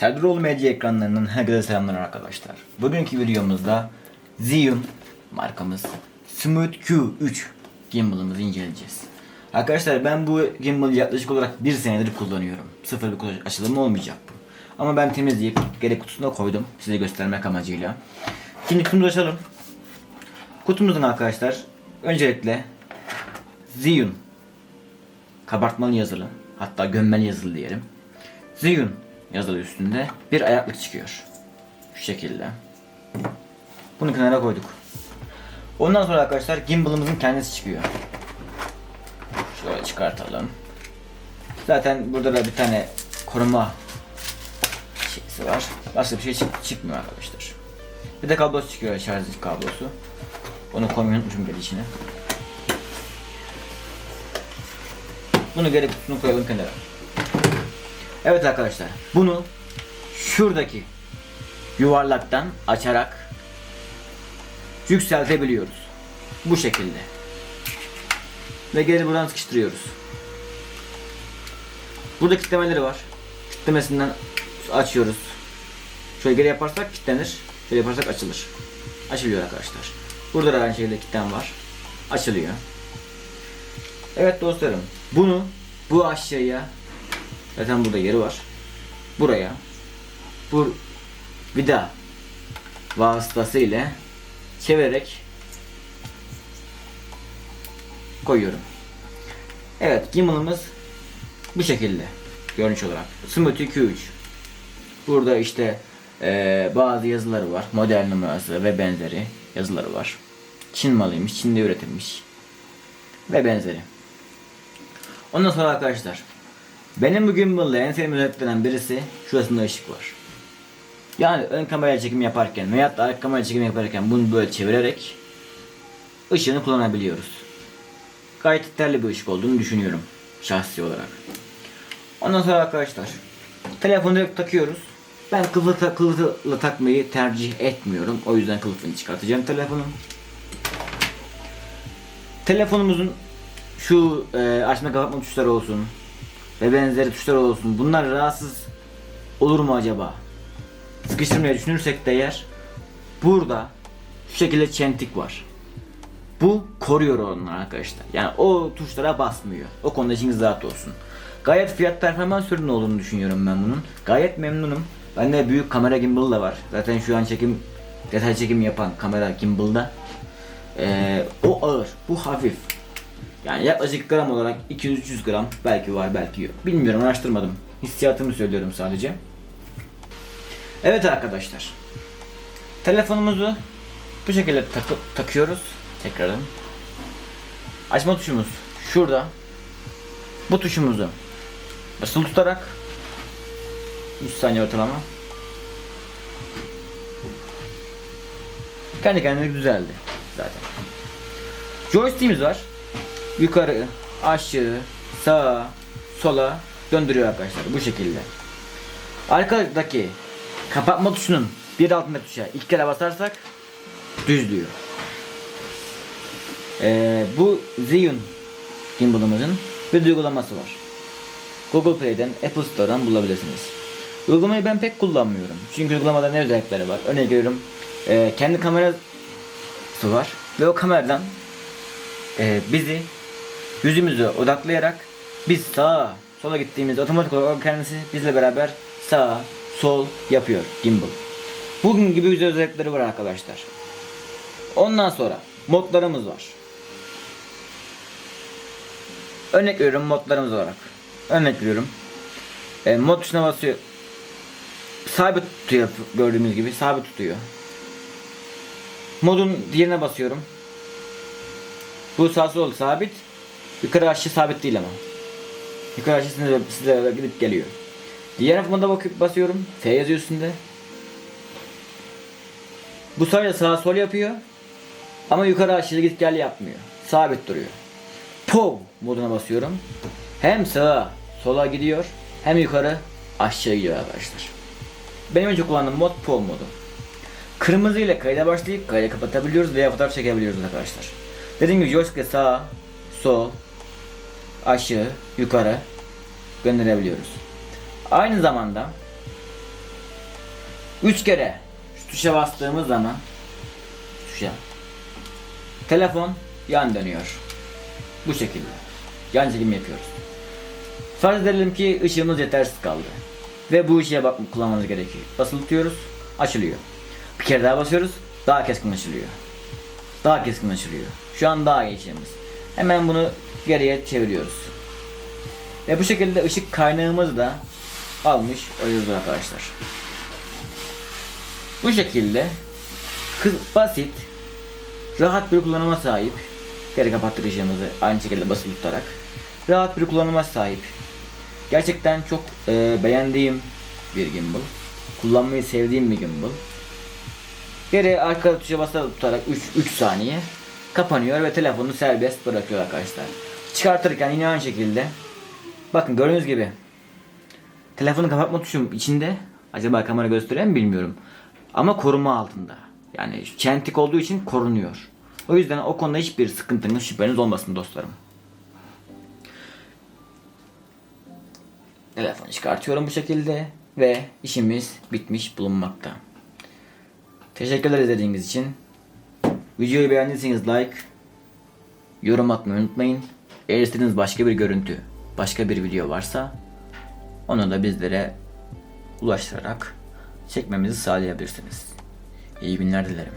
Serdaroğlu Medya ekranlarının herkese selamlar arkadaşlar. Bugünkü videomuzda Zhiyun markamız Smooth Q3 gimbal'ımızı inceleyeceğiz. Arkadaşlar ben bu gimbal'ı yaklaşık olarak bir senedir kullanıyorum. Sıfır bir açılımı olmayacak bu. Ama ben temizleyip gerek kutusuna koydum size göstermek amacıyla. Şimdi kutumuzu açalım. Kutumuzun arkadaşlar öncelikle Zhiyun kabartmalı yazılı hatta gömmeli yazılı diyelim. Zhiyun yazılı üstünde bir ayaklık çıkıyor. Şu şekilde. Bunu kenara koyduk. Ondan sonra arkadaşlar gimbal'ımızın kendisi çıkıyor. Şöyle çıkartalım. Zaten burada da bir tane koruma şeysi var. Başka bir şey çık- çıkmıyor arkadaşlar. Bir de kablosu çıkıyor şarj kablosu. Onu koymayı unutmuşum geri içine. Bunu geri kutusunu koyalım kenara. Evet arkadaşlar bunu şuradaki yuvarlaktan açarak yükseltebiliyoruz. Bu şekilde. Ve geri buradan sıkıştırıyoruz. Burada kitlemeleri var. Kitlemesinden açıyoruz. Şöyle geri yaparsak kilitlenir. Şöyle yaparsak açılır. Açılıyor arkadaşlar. Burada da aynı şekilde kitlem var. Açılıyor. Evet dostlarım. Bunu bu aşağıya Zaten burada yeri var. Buraya bu vida vasıtasıyla çevirerek koyuyorum. Evet gimbal'ımız bu şekilde görünüş olarak. Smoothie Q3 Burada işte eee, bazı yazıları var. Model numarası ve benzeri yazıları var. Çin malıymış, Çin'de üretilmiş ve benzeri. Ondan sonra arkadaşlar benim bu gimbal'la en sevdiğim özelliklerinden birisi şurasında ışık var. Yani ön kamera çekim yaparken veyahut da arka kamera çekim yaparken bunu böyle çevirerek ışığını kullanabiliyoruz. Gayet yeterli bir ışık olduğunu düşünüyorum şahsi olarak. Ondan sonra arkadaşlar telefonu direkt takıyoruz. Ben kılıfı, kılıfla takmayı tercih etmiyorum. O yüzden kılıfını çıkartacağım telefonun. Telefonumuzun şu e, açma kapatma tuşları olsun ve benzeri tuşlar olsun. Bunlar rahatsız olur mu acaba? Sıkıştırmaya düşünürsek de eğer burada şu şekilde çentik var. Bu koruyor onları arkadaşlar. Yani o tuşlara basmıyor. O konuda içiniz rahat olsun. Gayet fiyat performans ürünü olduğunu düşünüyorum ben bunun. Gayet memnunum. Bende büyük kamera gimbal da var. Zaten şu an çekim detay çekim yapan kamera gimbalda. Ee, o ağır, bu hafif. Yani yaklaşık gram olarak 200-300 gram belki var belki yok. Bilmiyorum araştırmadım. Hissiyatımı söylüyorum sadece. Evet arkadaşlar. Telefonumuzu bu şekilde takıp takıyoruz. Tekrardan. Açma tuşumuz şurada. Bu tuşumuzu basılı tutarak 3 saniye ortalama. Kendi kendine düzeldi zaten. Joystick'imiz var yukarı, aşağı, sağa, sola döndürüyor arkadaşlar bu şekilde. Arkadaki kapatma tuşunun bir altındaki tuşa ilk kere basarsak düzlüyor. Ee, bu Zhiyun gimbal'ımızın bir uygulaması var. Google Play'den, Apple Store'dan bulabilirsiniz. Uygulamayı ben pek kullanmıyorum. Çünkü uygulamada ne özellikleri var? Örnek veriyorum. e, kendi kamerası var ve o kameradan e, bizi yüzümüzü odaklayarak biz sağa sola gittiğimizde otomatik olarak kendisi bizle beraber sağ sol yapıyor gimbal. Bugün gibi güzel özellikleri var arkadaşlar. Ondan sonra modlarımız var. Örnek veriyorum modlarımız olarak. Örnek veriyorum. E, mod tuşuna basıyor. Sabit tutuyor gördüğümüz gibi sabit tutuyor. Modun diğerine basıyorum. Bu sağ sol sabit. Yukarı aşağı sabit değil ama. Yukarı aşağı size, size gidip geliyor. Diğer moda bakıp basıyorum. F yazıyor üstünde. Bu sadece sağ sol yapıyor. Ama yukarı aşağı git gel yapmıyor. Sabit duruyor. POV moduna basıyorum. Hem sağa sola gidiyor hem yukarı aşağı gidiyor arkadaşlar. Benim önce kullandığım mod POV modu. Kırmızı ile kayda başlayıp kaydı kapatabiliyoruz veya fotoğraf çekebiliyoruz arkadaşlar. Dediğim gibi joystick'e sağ, sol, aşağı, yukarı gönderebiliyoruz. Aynı zamanda 3 kere şu tuşa bastığımız zaman tuşa telefon yan dönüyor. Bu şekilde. Yan çekim yapıyoruz. Farz edelim ki ışığımız yetersiz kaldı. Ve bu ışığa bak kullanmamız gerekiyor. Basılı tutuyoruz, açılıyor. Bir kere daha basıyoruz, daha keskin açılıyor. Daha keskin açılıyor. Şu an daha iyi ışığımız. Hemen bunu geriye çeviriyoruz. Ve bu şekilde ışık kaynağımızı da almış oluyoruz arkadaşlar. Bu şekilde basit, rahat bir kullanıma sahip. Geri kapattık ışığımızı aynı şekilde basılı tutarak. Rahat bir kullanıma sahip. Gerçekten çok e, beğendiğim bir gimbal. Kullanmayı sevdiğim bir gimbal. Geri arka tuşa basarak tutarak 3, 3 saniye kapanıyor ve telefonu serbest bırakıyor arkadaşlar. Çıkartırken yine aynı şekilde bakın gördüğünüz gibi telefonu kapatma tuşum içinde acaba kamera gösteriyor mu bilmiyorum. Ama koruma altında. Yani çentik olduğu için korunuyor. O yüzden o konuda hiçbir sıkıntınız şüpheniz olmasın dostlarım. Telefonu çıkartıyorum bu şekilde ve işimiz bitmiş bulunmakta. Teşekkürler izlediğiniz için. Videoyu beğendiyseniz like, yorum atmayı unutmayın. Eğer istediğiniz başka bir görüntü, başka bir video varsa onu da bizlere ulaştırarak çekmemizi sağlayabilirsiniz. İyi günler dilerim.